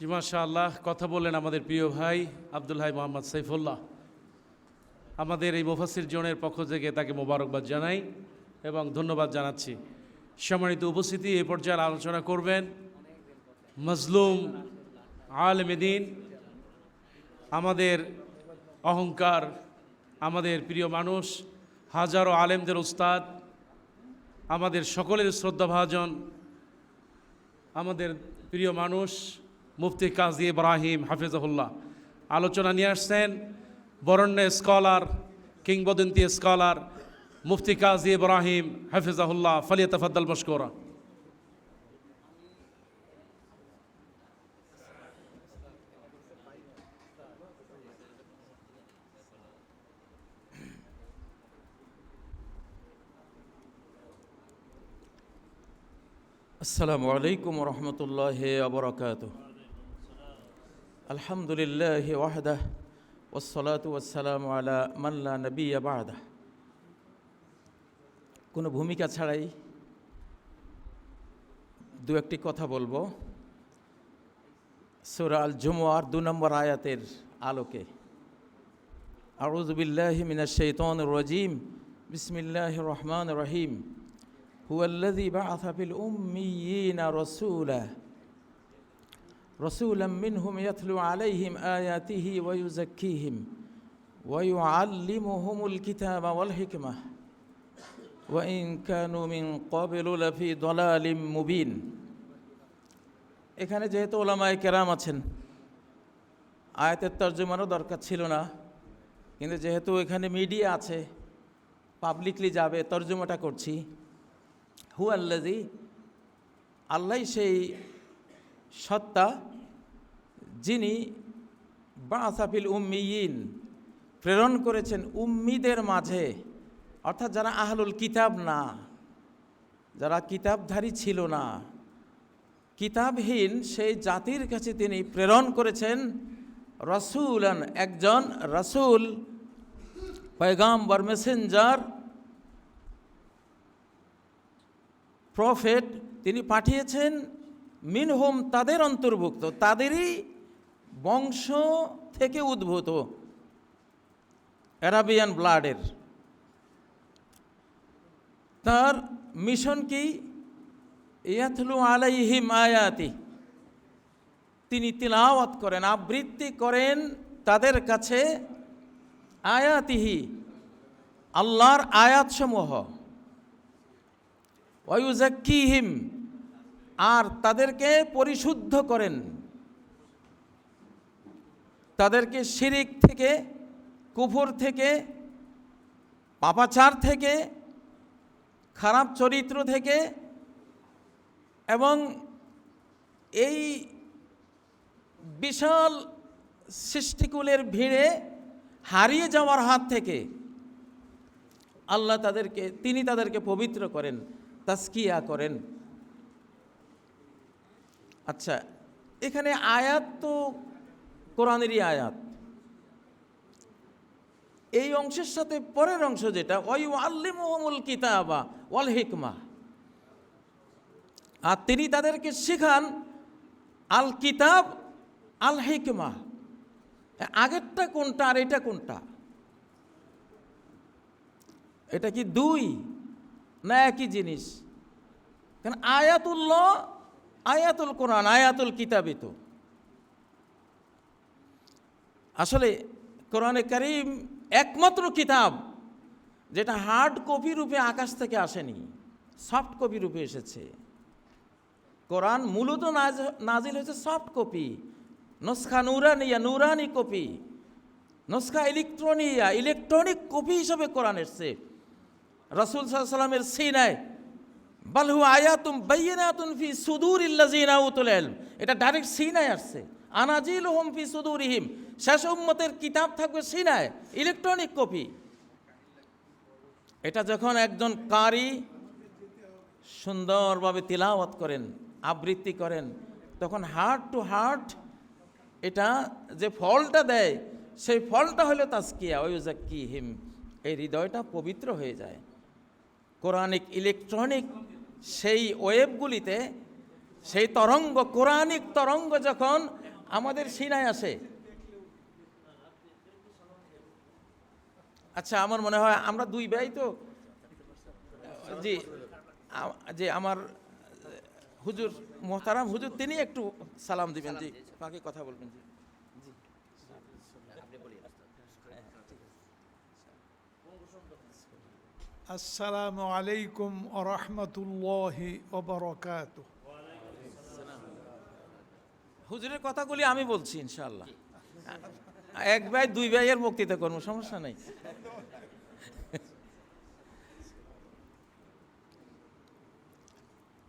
জি মাশা আল্লাহ কথা বললেন আমাদের প্রিয় ভাই আব্দুল হাই মোহাম্মদ সাইফুল্লাহ। আমাদের এই মুফাসির জনের পক্ষ থেকে তাকে মোবারকবাদ জানাই এবং ধন্যবাদ জানাচ্ছি। সম্মানিত উপস্থিতি এই পর্যায়ে আলোচনা করবেন মজলুম আলমেদিন আমাদের অহংকার, আমাদের প্রিয় মানুষ, হাজারো আলেমদের উস্তাদ, আমাদের সকলের শ্রদ্ধাভাজন, আমাদের প্রিয় মানুষ মুফতি কাজী ইব্রাহিম হাফিজাহুল্লাহ। আলোচনা নিয়ে আসছেন বরণ্য স্কলার, কিংবদন্তি স্কলার মুফতি কাজী ইব্রাহিম হাফিজাহুল্লাহ ফালিয়া তফাদ্দাল মশকুরা। আসসালামু আলাইকুম রহমতুল্লাহ আবরকাত আলহামদুলিল্লাহ ওয়াহদাহ ওসলাতু ওসালাম আলা মাল্লা নবী আবাহদাহ কোনো ভূমিকা ছাড়াই দু একটি কথা বলব। সুরা আল জুমুয়ার দু নম্বর আয়াতের আলোকে। আউজবিল্লাহ মিনা শৈতন রজিম বিসমিল্লাহ রহমান রহিম। হুয়াল্লাদি বা আসাফিল উম্মিয়িনা রসুলা রসুলাম মিনহুম ইয়াতলু আলাইহিম আয়াতিহি ওয়ুজাক্কিহিম ওয়ুআল্লিমুহুমুল কিতাবা ওয়াল হিকমাহ ওয়াইন কানু মিন ক্বাবলু লাফি দালালিম মুবিন। এখানে যেহেতু ওলামায় কেরাম আছেন, আয়াতের তর্জমারও দরকার ছিল না, কিন্তু যেহেতু এখানে মিডিয়া আছে, পাবলিকলি যাবে, তর্জমাটা করছি। হু আল্লাজি আল্লাহ সেই সত্তা, যিনি বাসাফিল উম্মিয়িন, প্রেরণ করেছেন উম্মিদের মাঝে। অর্থাৎ যারা আহলুল কিতাব না, যারা কিতাবধারী ছিল না, কিতাবহীন সেই জাতির কাছে তিনি প্রেরণ করেছেন রসুলান, একজন রসুল, পয়গাম্বর, মেসেঞ্জার, প্রফেট, তিনি পাঠিয়েছেন মিনহুম তাদের অন্তর্ভুক্ত, তাদেরই বংশ থেকে উদ্ভূত। অ্যারাবিয়ান ব্লাডের। তার মিশন কি? ইয়াথলু আলাইহিম আয়াতি। তিনি তিলাওয়াত করেন, আবৃত্তি করেন তাদের কাছে আয়াতিহি, আল্লাহর আয়াতসমূহ। ওয়ুজাক্কিহিম আর তাদেরকে পরিশুদ্ধ করেন। তাদেরকে শিরিক থেকে, কুফর থেকে, পাপাচার থেকে, খারাপ চরিত্র থেকে এবং এই বিশাল সৃষ্টিকুলের ভিড়ে হারিয়ে যাওয়ার হাত থেকে আল্লাহ তাদেরকে, তিনি তাদেরকে পবিত্র করেন, তাস্কিয়া করেন। আচ্ছা এখানে আয়াত তো কোরআনেরই আয়াত। এই অংশের সাথে পরের অংশ যেটা, ওয়ু আল্লিমুল কিতাবা ওয়াল হিকমা। আর তিনি তাদেরকে শেখান আল কিতাব, আল হিকমা। আগেরটা কোনটা আর এটা কোনটা? এটা কি দুই? না একই জিনিস। কারণ আয়াতুল্লাহ আয়াতুল কোরআন, আয়াতুল কিতাবই তো। আসলে কোরআনে করিম একমাত্র কিতাব যেটা হার্ড কপি রূপে আকাশ থেকে আসেনি, সফট কপি রূপে এসেছে। কোরআন মূলত নাজ- নাজিল হয়েছে সফট কপি, নস্খা নুরানিয়া, নুরানি কপি, নস্খা ইলেকট্রনিয়া, ইলেকট্রনিক কপি হিসেবে কোরআন এসছে। রসুল সাল্লামের সিনায় বালহু আয়াতুম বাইয়ানাতুন ফি সুদুর ইল্লাজিনা উতুল ইলম। এটা ডাইরেক্ট সিনায় আসছে। আনাজিল হুম ফি সুদুরিহিম। শেষ উম্মতের কিতাব থাকবে সিনায়, ইলেকট্রনিক কপি। এটা যখন একজন কারি সুন্দরভাবে তিলাওয়াত করেন, আবৃত্তি করেন, তখন হার্ট টু হার্ট এটা যে ফলটা দেয়, সেই ফলটা হলো তাস্কিয়া ওয়ুজাক্কি হিম এই হৃদয়টা পবিত্র হয়ে যায়। কোরআনিক, ইলেকট্রনিক সেই ওয়েবগুলিতে, সেই তরঙ্গ, কোরআনিক তরঙ্গ যখন আমাদের সিনায় আসে। আচ্ছা আমার মনে হয় আমরা দুই ভাই তো? জি যে আমার হুজুর, মোহতারাম হুজুর, তিনি একটু সালাম দিবেন, জি, বাকি কথা বলবেন, জি। আসসালামু আলাইকুম আরহামতুল্লাহি ওবরকাত হুজুরের কথাগুলি আমি বলছি ইনশাল্লাহ এক ভাই, দুই ভাইয়ের বক্তৃতা করব সমস্যা নাই।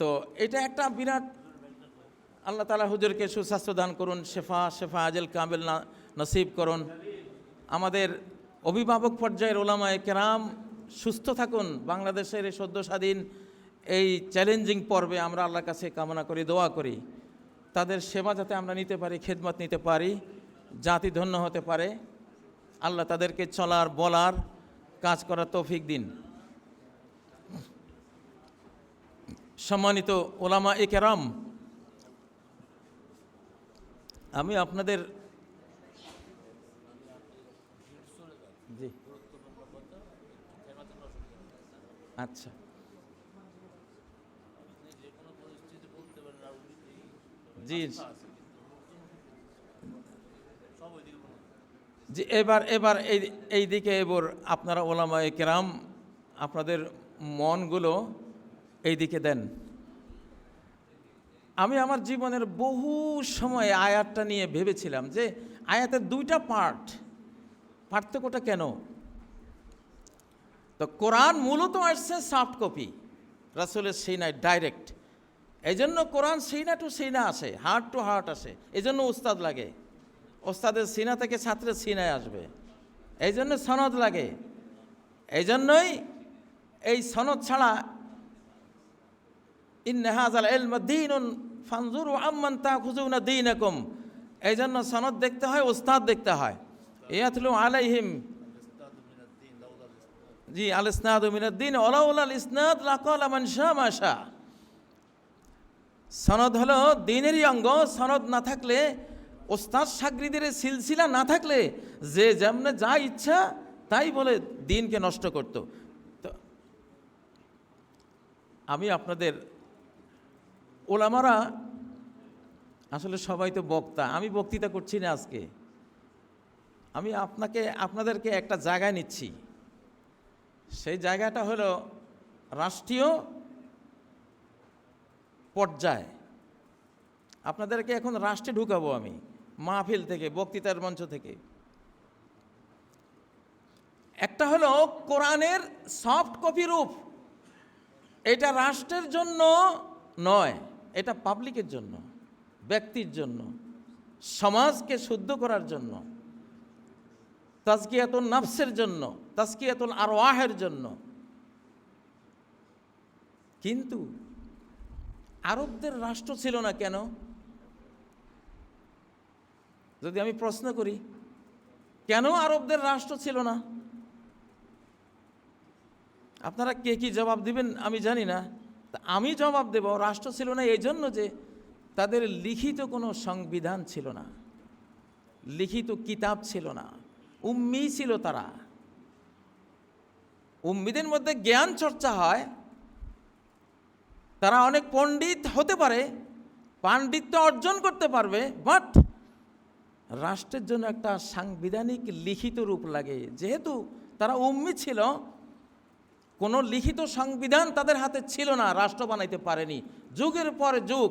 তো এটা একটা বিরাট, আল্লাহ তালা হুজুরকে সুস্বাস্থ্য দান করুন, শেফা শেফা আজেল কামেল নসিব করুন। আমাদের অভিভাবক পর্যায়ের ওলামায় কেরাম সুস্থ থাকুন। বাংলাদেশের এই সদ্য স্বাধীন এই চ্যালেঞ্জিং পর্বে আমরা আল্লাহর কাছে কামনা করি, দোয়া করি। তাদের সেবা যাতে আমরা নিতে পারি, খেদমত নিতে পারি, জাতি ধন্য হতে পারে। আল্লাহ তাদেরকে চলার, বলার, কাজ করার তৌফিক দিন। সম্মানিত ওলামা এ কেরাম, আমি আপনাদের জি। আচ্ছা। জি জি। এবার এবার এই এই দিকে এবার আপনারা ওলামায়ে কেরাম, আপনাদের মনগুলো এই দিকে দেন। আমি আমার জীবনের বহু সময় আয়াতটা নিয়ে ভেবেছিলাম যে আয়াতের দুইটা পার্ট, পার্থক্যটা কেন? তো কোরআন মূলত আসছে সফট কপি রাসুলের সিনায় ডাইরেক্ট এই জন্য কোরআন সিনা টু সিনা আসে হার্ট টু হার্ট আসে। এই জন্য উস্তাদ লাগে। ওস্তাদের সিনা থেকে ছাত্রের সিনায় আসবে। এই জন্য সনদ লাগে। এই জন্যই এই সনদ ছাড়া ইন্নাহাজাল এলম দিন ফানজুর আম্মান তা খুজুনা দিন একম এই জন্য সনদ দেখতে হয় ওস্তাদ দেখতে হয়। ইয়াতলু আলাইহিম জি, আল ইসনাদ মিনাদ্দিন, ওলাউল আল ইসনাদ লাকাল আমান শাহ মাশা সনদ হলো দিনেরই অঙ্গ, সনদ না থাকলে, ওস্তাদ সাগরিদের সিলসিলা না থাকলে, যে যেমনে যা ইচ্ছা তাই বলে দিনকে নষ্ট করত। তো আমি আপনাদের ওলামারা আসলে সবাই তো বক্তা, আমি বক্তৃতা করছি না আজকে। আমি আপনাকে, আপনাদেরকে একটা জায়গায় নিচ্ছি। সেই জায়গাটা হলো রাষ্ট্রীয় পর্যায়। আপনাদেরকে এখন রাষ্ট্রে ঢুকাবো আমি, মাহফিল থেকে, বক্তৃতার মঞ্চ থেকে। একটা হলো কোরআনের সফট কপি রূপ। এটা রাষ্ট্রের জন্য নয়, এটা পাবলিকের জন্য, ব্যক্তির জন্য, সমাজকে শুদ্ধ করার জন্য। তাজকিয়াতুল নাফসের জন্য, তাজকিয়াতুল আরওয়াহের জন্য। কিন্তু আরবদের রাষ্ট্র ছিল না কেন? যদি আমি প্রশ্ন করি, কেন আরবদের রাষ্ট্র ছিল না? আপনারা কে কি জবাব দিবেন আমি জানি না। আমি জবাব দেব, রাষ্ট্র ছিল না এই জন্য যে তাদের লিখিত কোনো সংবিধান ছিল না, লিখিত কিতাব ছিল না। উম্মি ছিল তারা। উম্মিদের মধ্যে জ্ঞান চর্চা হয়। তারা অনেক পণ্ডিত হতে পারে, পাণ্ডিত্য অর্জন করতে পারবে বাট রাষ্ট্রের জন্য একটা সাংবিধানিক লিখিত রূপ লাগে। যেহেতু তারা উম্মি ছিল, কোনো লিখিত সংবিধান তাদের হাতে ছিল না, রাষ্ট্র বানাইতে পারেনি। যুগের পর যুগ,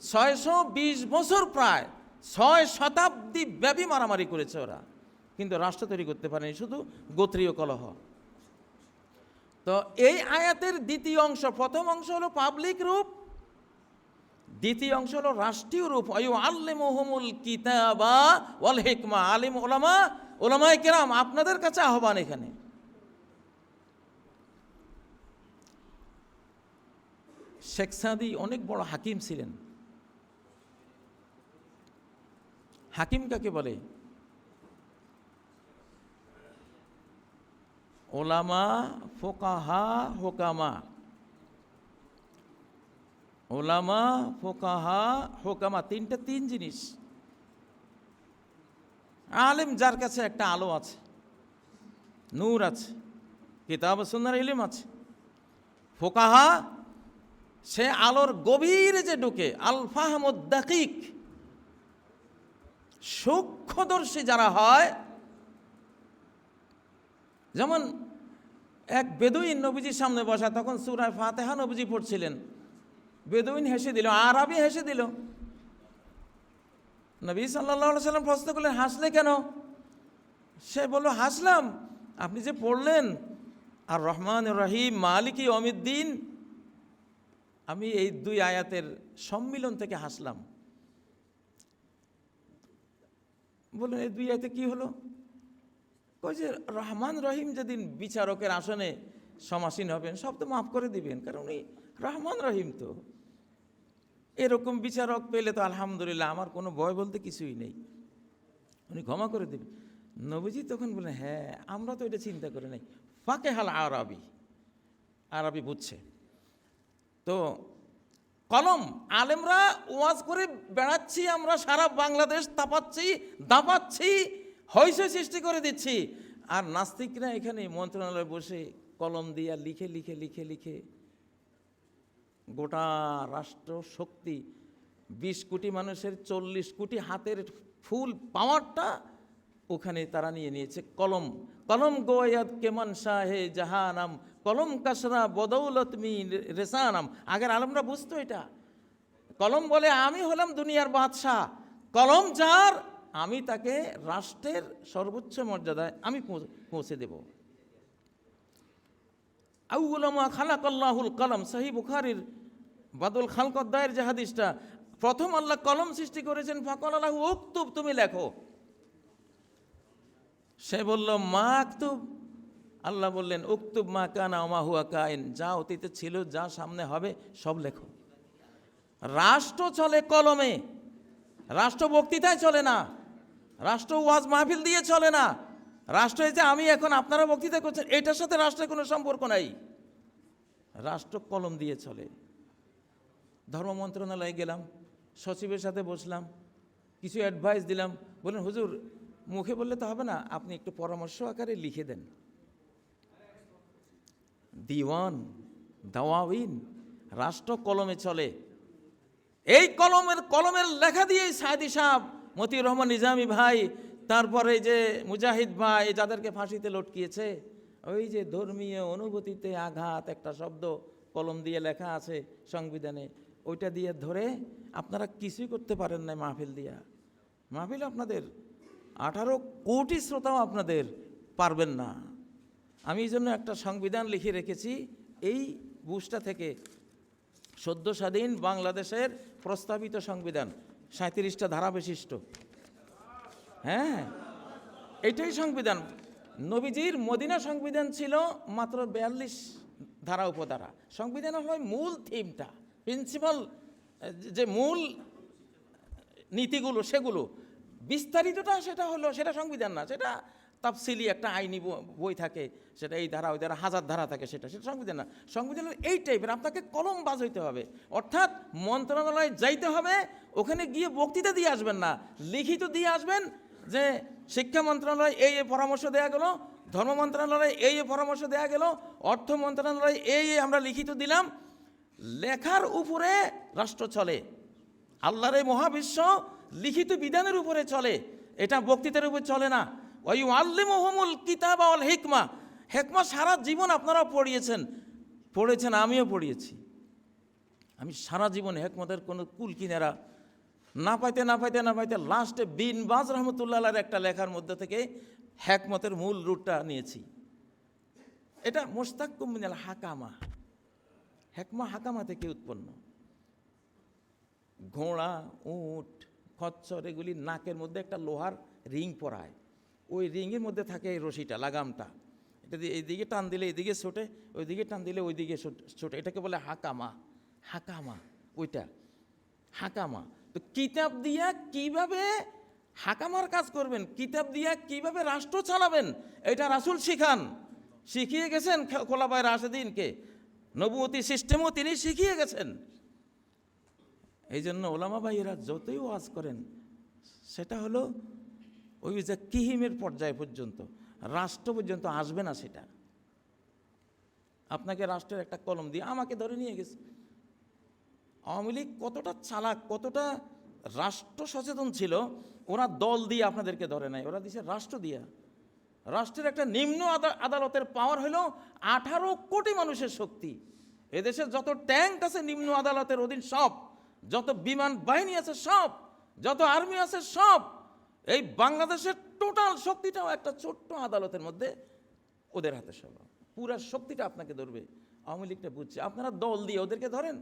ছয়শো বিশ বছর প্রায়, ছয় শতাব্দী ব্যাপী মারামারি করেছে ওরা। কিন্তু রাষ্ট্র তৈরি করতে পারেনি, শুধু গোত্রীয় কলহ। তো এই আয়াতের দ্বিতীয় অংশ, প্রথম অংশ হলো পাবলিক রূপ, দ্বিতীয় অংশ হলো রাষ্ট্রীয় রূপ। অয়ু আল্লে কিতাবা ওয়াল হেকমা। আলিম ওলামা ওলামায় কেরাম, আপনাদের কাছে আহ্বান এখানে। শেখ সাদি অনেক বড় হাকিম ছিলেন। হাকিম কাকে বলে? ওলামা ফোকাহা, হোকামা। ওলামা ফোকাহা, হোকামা, তিনটা তিন জিনিস। আলেম যার কাছে একটা আলো আছে, নূর আছে, কিতাব সুন্দর ইলিম আছে। ফোকাহা, সে আলোর গভীরে যে ঢুকে, আলফাহমুদ্দাকিক, সূক্ষ্মদর্শী যারা হয় যেমন এক বেদুইন নবীজির সামনে বসা, তখন সুরায় ফাতেহা নবীজি পড়ছিলেন। বেদুইন হেসে দিল, আরবি হেসে দিল। নবী সাল্লাহ সাল্লাম প্রশ্ন করলেন, হাসলে কেন? সে বলল, হাসলাম। আপনি যে পড়লেন আর রহমান রহিম, মালিকি অমিদ্দিন আমি এই দুই আয়াতের সম্মিলন থেকে হাসলাম। বললেন, এই দুই আয়াতে কি হলো? কই যে রহমান রহিম যেদিন বিচারকের আসনে সমাসীন হবেন, সব তো মাফ করে দিবেন, কারণ উনি রহমান রহিম তো। এরকম বিচারক পেলে তো আলহামদুলিল্লাহ, আমার কোনো ভয় বলতে কিছুই নেই। উনি ক্ষমা করে দেবেন। নবীজি তখন বললেন হ্যাঁ আমরা তো এটা চিন্তা করে নাই। ফাঁকে হাল আরবি আরবি বুঝছে। তো কলম, আলেমরা ওয়াজ করে বেড়াচ্ছি আমরা, সারা বাংলাদেশ তাপাচ্ছি, দাপাচ্ছি। হইসই সৃষ্টি করে দিচ্ছি। আর নাস্তিকরা এখানে মন্ত্রণালয়ে বসে কলম দিয়া লিখে লিখে লিখে লিখে গোটা রাষ্ট্র শক্তি বিশ কোটি মানুষের চল্লিশ কোটি হাতের ফুল পাওয়ারটা ওখানে তারা নিয়ে নিয়েছে। কলম কলম গোয়াদ কেমন শাহে জাহানাম, কলম কাসরা বদৌলত মি রেসানাম। আগের আলমরা বুঝতো এটা। কলম বলে, আমি হলাম দুনিয়ার বাদশাহ। কলম যার আমি তাকে রাষ্ট্রের সর্বোচ্চ মর্যাদায় আমি পৌঁছ- দেব। আউলামা খালাকাল্লাহুল কলম সাহি বুখারির বাদুল খালকদ্দায়ের যে হাদিসটা, প্রথম আল্লাহ কলম সৃষ্টি করেছেন ফাকল আল্লাহ উক্তুব, তুমি লেখো। সে বলল, মা আক্তুব আল্লাহ বললেন, উক্তুব মা কানা ওমা হুয়া কাইন, যা অতীতে ছিল, যা সামনে হবে, সব লেখো। রাষ্ট্র চলে কলমে, রাষ্ট্র বক্তৃতায় চলে না। রাষ্ট্র ওয়াজ মাহফিল দিয়ে চলে না। রাষ্ট্র যে আমি এখন আপনারা বক্তৃতা করছেন, এটার সাথে রাষ্ট্রের কোনো সম্পর্ক নাই। রাষ্ট্র কলম দিয়ে চলে। ধর্ম মন্ত্রণালয়ে গেলাম, সচিবের সাথে বসলাম, কিছু অ্যাডভাইস দিলাম। বললেন, হুজুর, মুখে বললে তো হবে না, আপনি একটু পরামর্শ আকারে লিখে দেন। দিওয়ান দাওয়াবিন রাষ্ট্র কলমে চলে। এই কলমের কলমের লেখা দিয়েই সায়দি সাহ মতিউর রহমান নিজামী ভাই, তারপরে যে মুজাহিদ ভাই, যাদেরকে ফাঁসিতে লটকিয়েছে, ওই যে ধর্মীয় অনুভূতিতে আঘাত একটা শব্দ কলম দিয়ে লেখা আছে সংবিধানে, ওইটা দিয়ে ধরে আপনারা কিছুই করতে পারেন না মাহফিল দিয়া। মাহফিল আপনাদের, আঠারো কোটি শ্রোতাও আপনাদের পারবেন না। আমি এই জন্য একটা সংবিধান লিখে রেখেছি, এই বুসটা থেকে সদ্য স্বাধীন বাংলাদেশের প্রস্তাবিত সংবিধান। সাঁত্রিশটা ধারা বিশিষ্ট। হ্যাঁ? এটাই সংবিধান। নবীজির মদিনা সংবিধান ছিল মাত্র বিয়াল্লিশ ধারা উপধারা। সংবিধান হলো মূল থিমটা প্রিন্সিপাল যে মূল নীতিগুলো, সেগুলো। বিস্তারিতটা সেটা হলো, সেটা সংবিধান না, সেটা তাফসিলি একটা আইনি বই থাকে, সেটা এই ধারা, ওই ধারা, হাজার ধারা থাকে সেটা সেটা সংবিধান না। সংবিধানের এই টাইপের আপনাকে কলম বাজ হইতে হবে। অর্থাৎ মন্ত্রণালয়ে যাইতে হবে, ওখানে গিয়ে বক্তৃতা দিয়ে আসবেন না। লিখিত দিয়ে আসবেন যে, শিক্ষা মন্ত্রণালয় এই পরামর্শ দেওয়া গেল, ধর্ম মন্ত্রণালয়ে এই পরামর্শ দেওয়া গেল, অর্থ মন্ত্রণালয়ে এই আমরা লিখিত দিলাম। লেখার উপরে রাষ্ট্র চলে। আল্লাহর এই মহাবিশ্ব লিখিত বিধানের উপরে চলে। এটা বক্তৃতার উপর চলে না। ওই আল্লিমহমুল কিতাব আল হিকমা। হেকমা সারা জীবন আপনারা পড়িয়েছেন। পড়েছেন, আমিও পড়িয়েছি। আমি সারা জীবন হেকমতের কোনো কুল কিনারা না পাইতে না পাইতে না পাইতে লাস্টে বিন বাজ রহমতুল্লাহ একটা লেখার মধ্যে থেকে হেকমতের মূল রুটটা নিয়েছি। এটা মোস্তাক কুমিনাল হাকামা। হেকমা হাকামা থেকে উৎপন্ন? ঘোড়া, উট, খচ্চর, এগুলি নাকের মধ্যে একটা লোহার রিং পরায়। ওই রিংয়ের মধ্যে থাকে এই রশিটা, লাগামটা। এটা দিয়ে এইদিকে টান দিলে এইদিকে ছোটে, ওইদিকে টান দিলে ওইদিকে ছোট- এটাকে বলে হাকামা হাকামা, ওইটা, হাকামা। তো কিতাব দিয়া কীভাবে হাকামার কাজ করবেন? কিতাব দিয়া কীভাবে রাষ্ট্র চালাবেন? এটা রাসুল শিখান। শিখিয়ে গেছেন খে- খোলাফায় রাশেদিনকে। নবুয়তী সিস্টেমও তিনি শিখিয়ে গেছেন। এই জন্য ওলামা ভাইয়েরা যতই ওয়াজ করেন, সেটা হলো ওই যে কিহিমের পর্যায় পর্যন্ত, রাষ্ট্র পর্যন্ত আসবে না সেটা। আপনাকে রাষ্ট্রের একটা কলম দিয়ে আমাকে ধরে নিয়ে গেছে। আওয়ামী লীগ কতটা চালাক, কতটা রাষ্ট্র সচেতন ছিল, ওরা দল দিয়ে আপনাদেরকে ধরে নাই, ওরা দিছে রাষ্ট্র দিয়া। রাষ্ট্রের একটা নিম্ন আদা- আদালতের পাওয়ার হলো আঠারো কোটি মানুষের শক্তি। এদেশের যত ট্যাঙ্ক আছে নিম্ন আদালতের অধীন সব, যত বিমান বাহিনী আছে সব, যত আর্মি আছে সব এই বাংলাদেশের টোটাল শক্তিটাও একটা ছোট্ট আদালতের মধ্যে ওদের হাতে সব। পুরা শক্তিটা আপনাকে ধরবে, আওয়ামী লীগটা বুঝছে। আপনারা দল দিয়ে ওদেরকে ধরেন,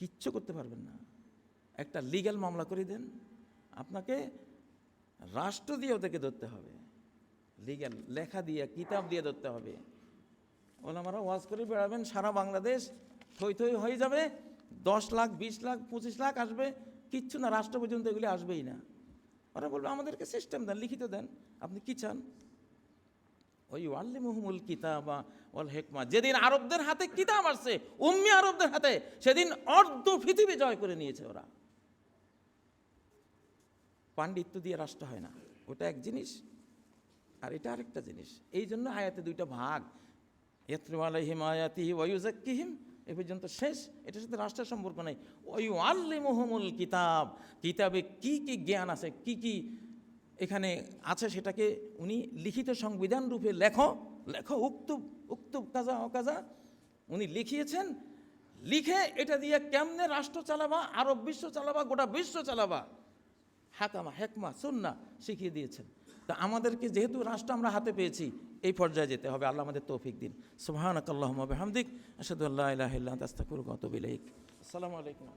কিচ্ছু করতে পারবেন না। একটা লিগ্যাল মামলা করে দেন, আপনাকে রাষ্ট্র দিয়ে ওদেরকে ধরতে হবে লিগ্যাল লেখা দিয়ে, কিতাব দিয়ে ধরতে হবে। ওনারা ওয়াজ করে বেড়াবেন, সারা বাংলাদেশ থই থই হয়ে যাবে, দশ লাখ, বিশ লাখ, পঁচিশ লাখ আসবে, কিচ্ছু না, রাষ্ট্র পর্যন্ত এগুলি আসবেই না। ওরা বলবে, আমাদেরকে সিস্টেম দেন, লিখিত দেন। আপনি কি চান? ওই ওয়াল্লি মুহমুল কিতাবা ওয়াল হেকমা। যেদিন আরবদের হাতে কিতাব আসছে, উম্মি আরবদের হাতে, সেদিন অর্ধ পৃথিবী জয় করে নিয়েছে ওরা। পাণ্ডিত্য দিয়ে রাষ্ট্র হয় না। ওটা এক জিনিস, আর এটা আরেকটা জিনিস। এই জন্য আয়াতে দুইটা ভাগ ইয়াত্রিম আলাইহিম আয়াতি ওয়ুজাক্কিহিম এ পর্যন্ত শেষ। এটার সাথে রাষ্ট্রের সম্পর্ক নেই। ওই আল্লিমুহমুল কিতাব। কিতাবে কি কি জ্ঞান আছে, কি কি এখানে আছে সেটাকে উনি লিখিত সংবিধান রূপে লেখো লেখো উক্তুব উক্তুব কাজা, অকাজা উনি লিখিয়েছেন। লিখে এটা দিয়ে কেমনে রাষ্ট্র চালাবা, আরব বিশ্ব চালাবা, গোটা বিশ্ব চালাবা? হাকামা, হেকমা সুন্না শিখিয়ে দিয়েছেন। তা আমাদেরকে যেহেতু রাষ্ট্র আমরা হাতে পেয়েছি এই পর্যায়ে যেতে হবে। আল্লাহ আমাদের তৌফিক দিন। সুহান বিহামদিক। হামদিক আসাদুল্লাহ আনতা, আস্তাগফিরুকা ওয়া আসসালামু আলাইকুম।